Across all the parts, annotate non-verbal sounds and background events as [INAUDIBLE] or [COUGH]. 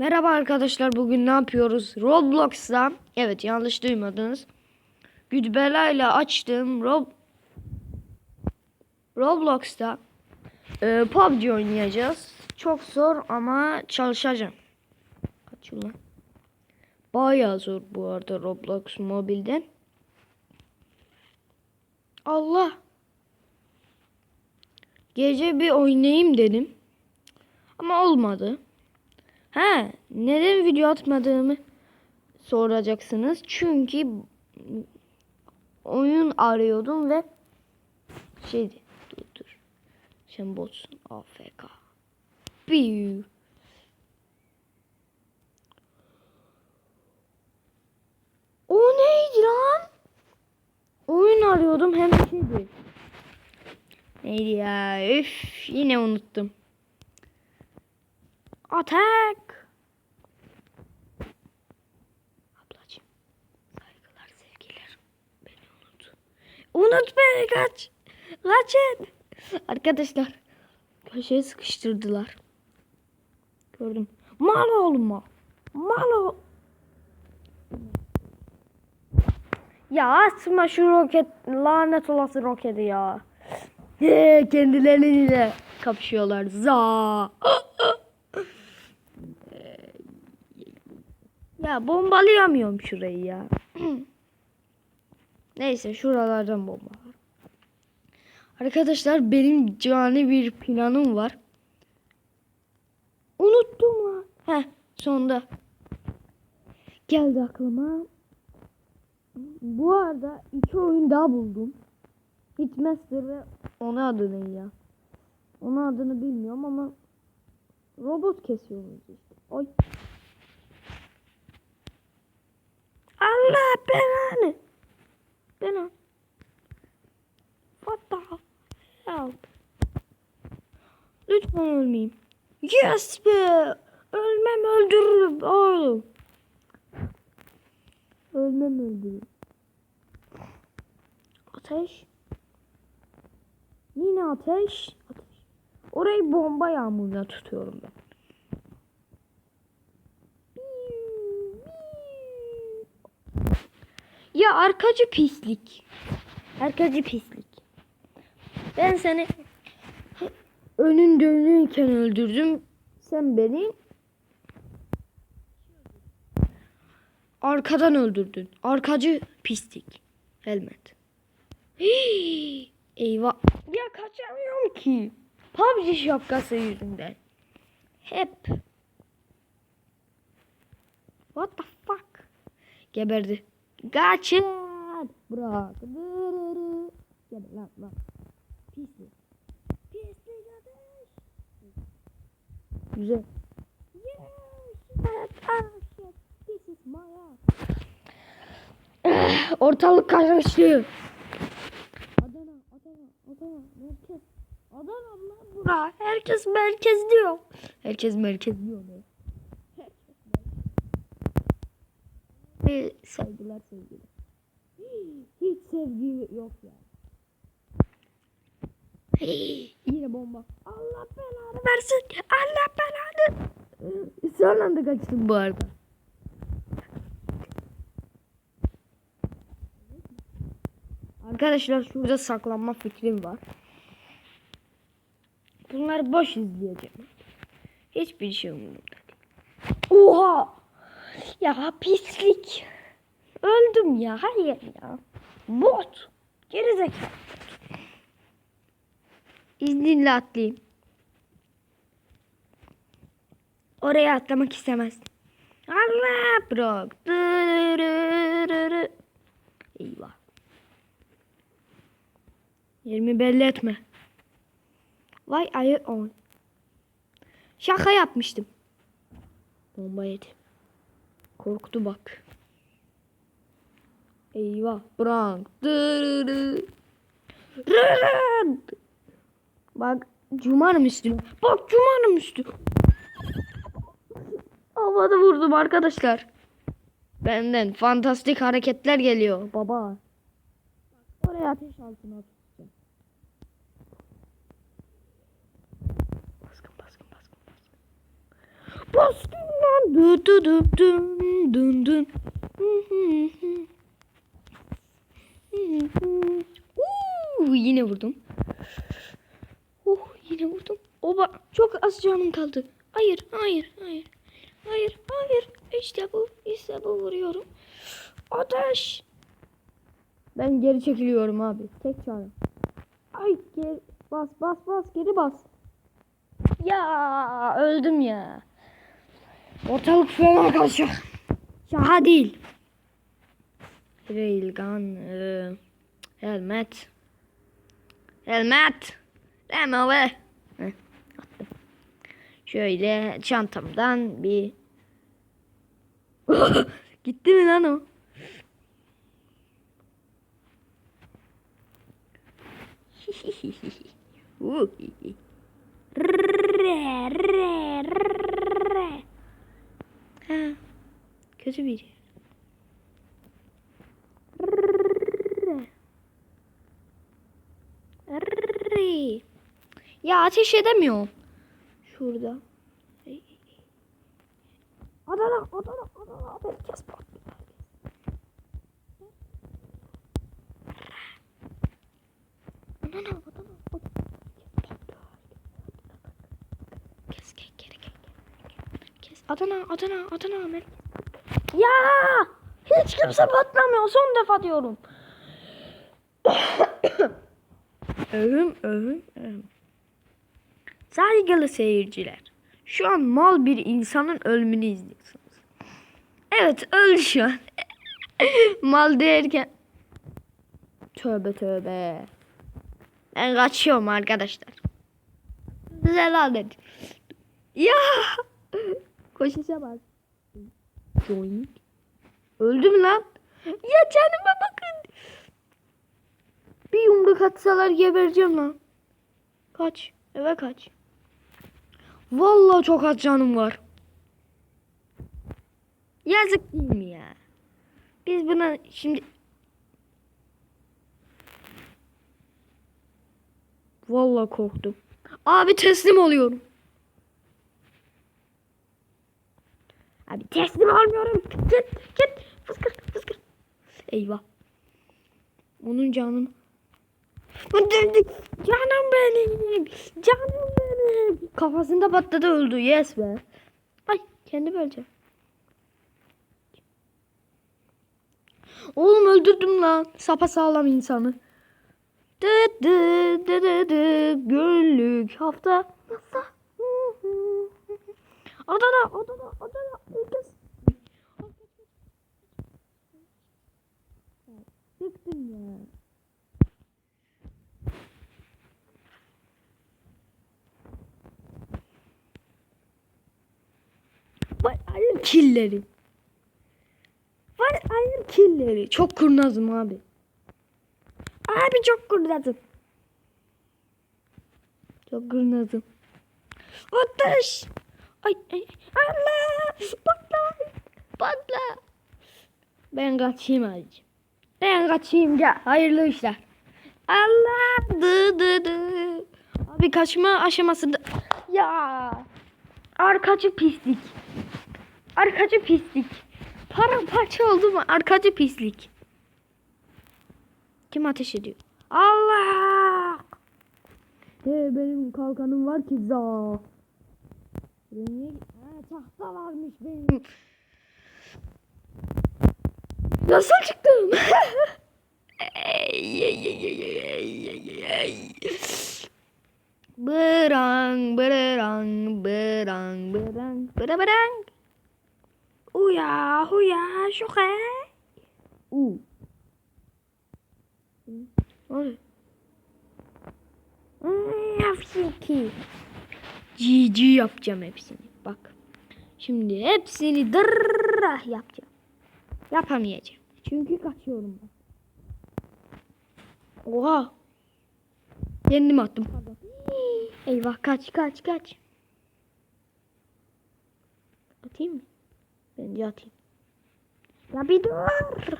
Merhaba arkadaşlar bugün ne yapıyoruz? Roblox'ta evet yanlış duymadınız. Güdbela ile açtığım Rob Roblox'ta e, PUBG oynayacağız. Çok zor ama çalışacağım. Kaç lan? Bayağı zor bu arada Roblox mobilden. Allah. Gece bir oynayayım dedim. Ama olmadı. He, neden video atmadığımı soracaksınız. Çünkü oyun arıyordum ve şeydi. Dur dur. Sen botsun. AFK. Piu. O neydi lan? Oyun arıyordum hem de şeydi. Neydi ya? Üf, yine unuttum. Atak. Ablacığım. Saygılar, sevgiler. Beni unut. Unut beni kaç. Kaçın. Arkadaşlar. Köşeye sıkıştırdılar. Gördüm. Mal oğlum mal. Ol. Ya asma şu roket. Lanet olası roketi ya. Ye, kendileriyle kapışıyorlar. Za. [LAUGHS] Ya bombalayamıyorum şurayı ya. Neyse şuralardan bombalar. Arkadaşlar benim cani bir planım var. Unuttum ha. Heh sonunda. Geldi aklıma. Bu arada iki oyun daha buldum. Hitmaster ve onun adı ne ya? Onun adını bilmiyorum ama robot kesiyoruz işte. Ay. Allah belanı. Bena. What the hell? Lütfen ölmeyeyim. Yes be. Ölmem öldürürüm oğlum. Ölmem öldürürüm. Ateş. Yine ateş. Ateş. Orayı bomba yağmuruna tutuyorum ben. Ya arkacı pislik. Arkacı pislik. Ben seni önün dönüyken öldürdüm. Sen beni arkadan öldürdün. Arkacı pislik. Helmet. [GASPS] Eyvah. Ya kaçamıyorum ki. PUBG şapkası yüzünden. Hep. What the fuck? Geberdi. Kaçın. Bırak. Gel lan lan. Pislik. Pislik ateş. Güzel. Ortalık karıştı. Adana, Adana, Adana, merkez. Adana lan bura. Herkes merkez diyor. Herkes merkez diyor be. Ve saygılar sevgiler. Hiç sevgi yok ya. Yine bomba. Allah belanı versin. Allah belanı. Son anda kaçtım bu arada. Arkadaşlar şurada saklanma fikrim var. Bunları boş izleyeceğim. Hiçbir şey umurumda değil. Oha! Ya pislik. Öldüm ya. Hayır ya. Bot. Gerizekalı. İzninle atlayayım. Oraya atlamak istemez. Allah bırak. Eyvah. Yerimi belli etme. Vay ayı on. Şaka yapmıştım. Bomba yedi. Korktu bak. Eyvah. Rırırın. Bak cumarım üstüne. Bak cumarım üstü. Havada vurdum arkadaşlar. Benden fantastik hareketler geliyor baba. Oraya ateş altına tutacağım. Baskın baskın baskın baskın. Baskın lan dun dun dun dun dun dun dun. Uuu, yine vurdum. Oh yine vurdum. Oba çok az canım kaldı. Hayır hayır hayır. Hayır hayır. İşte bu işte bu vuruyorum. Ateş. Ben geri çekiliyorum abi. Tek çare. Ay geri bas bas bas geri bas. Ya öldüm ya. Ortalık fena karışıyor. Şaha değil. Railgun. e, helmet. Helmet. Attım. Şöyle çantamdan bir... [LAUGHS] Gitti mi lan o? [LAUGHS] Ha, kötü biri. Ya ateş edemiyorum. Şurada. Adana, Adana, Adana. Herkes patlıyor. Adana, Adana, Adana. Kes, kes, gel. Kes. Adana, Adana, Adana. merkez. Ya! Hiç kimse patlamıyor. Son defa diyorum. [COUGHS] övüm, övüm, övüm. Saygılı seyirciler. Şu an mal bir insanın ölümünü izliyorsunuz. Evet öldü şu an. [LAUGHS] mal derken. Tövbe tövbe. Ben kaçıyorum arkadaşlar. Güzel adet. Ya. [LAUGHS] Koşuşa bak. Joink. Öldü mü lan? Ya canıma bakın. Bir yumruk atsalar gebereceğim lan. Kaç. Eve kaç. Vallahi çok az canım var. Yazık değil mi ya? Biz buna şimdi... Vallahi korktum. Abi teslim oluyorum. Abi teslim olmuyorum. Git git. Fıskır fıskır. Eyvah. Onun canım. Canım benim. Canım benim. Kafasında patladı öldü. Yes be. Ay kendi öleceğim. Oğlum öldürdüm lan. Sapa sağlam insanı. Dı dı dı dı dı. Günlük hafta. Adana, Adana, Adana. Herkes. Sıktın ya. Vay ayır killeri. Vay ayır killeri. Çok kurnazım abi. Abi çok kurnazım. Çok kurnazım. Ateş. Ay, ay Allah. Patla. Patla. Ben kaçayım acı. Ben kaçayım ya. Hayırlı işler. Allah. Dı dı dı. Abi kaçma aşamasında. Ya. Arkacı pislik. Arkacı pislik. Paramparça oldu mu? Arkacı pislik. Kim ateş ediyor? Allah! He benim kalkanım var ki za. Niye? Ha, tahta varmış benim. Nasıl çıktım? Bırang, bırang, bırang, bırang, bıra bırang. Uya, huya, şoke. U. Ne oluyor? Hmm, Hepsini. GG yapacağım hepsini. Bak. Şimdi hepsini dırrah yapacağım. Yapamayacağım. Çünkü kaçıyorum ben. Oha. Kendim attım. Pardon. Eyvah kaç kaç kaç. Atayım mı? Bence atayım. Ya bir dur.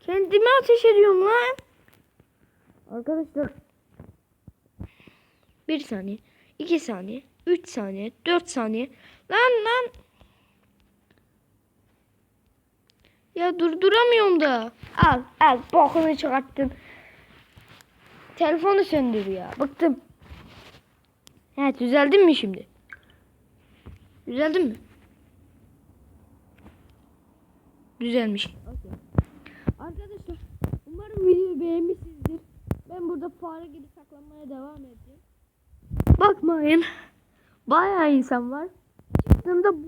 Kendime ateş ediyorum lan. Arkadaşlar. Bir saniye. 2 saniye, 3 saniye, 4 saniye. Lan lan. Ya durduramıyorum da. Al al bokunu çıkarttın. Telefonu söndür ya. Bıktım. He düzeldin mi şimdi? Düzeldin mi? Düzelmiş. Arkadaşlar umarım videoyu beğenmişsinizdir. Ben burada fare gibi saklanmaya devam edeceğim. Bakmayın. Bayağı insan var. Çıktığımda bu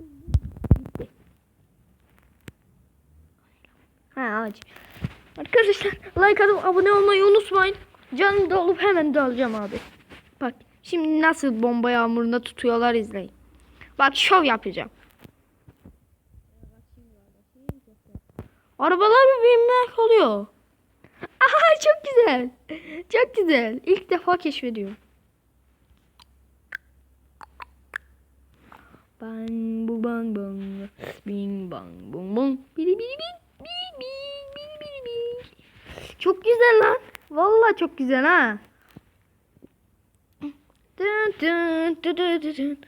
gitti. Ha ağaç. Arkadaşlar like atıp abone olmayı unutmayın. Canım da olup hemen dalacağım abi. Bak şimdi nasıl bomba yağmurunda tutuyorlar izleyin. Bak şov yapacağım. Arabalar bir binmek oluyor. Aha çok güzel. Çok güzel. İlk defa keşfediyorum. Bang bu bang bang. Bing bang bung bung. Bili bili bing. Bing bing bili bili bing. Çok güzel lan. Vallahi çok güzel ha. Dın dın dın dın dın dın.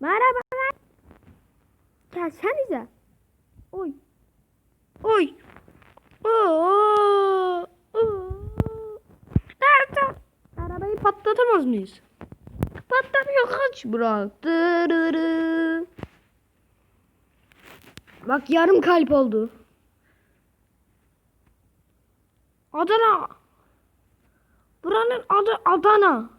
Merhabalar. Gelsenize. Oy. Oy. Oo. Oo. Nerede? Arabayı patlatamaz mıyız? Patlamıyor kaç bırak. Dırırı. Bak yarım kalp oldu. Adana. Buranın adı Adana.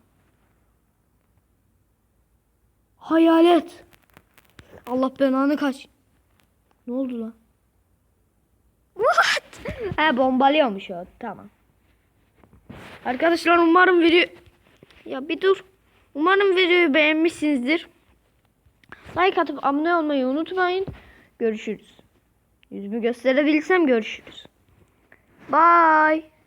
Hayalet. Allah belanı kaç. Ne oldu lan? What? He bombalıyormuş o. Tamam. Arkadaşlar umarım video... Ya bir dur. Umarım videoyu beğenmişsinizdir. Like atıp abone olmayı unutmayın. Görüşürüz. Yüzümü gösterebilsem görüşürüz. Bye.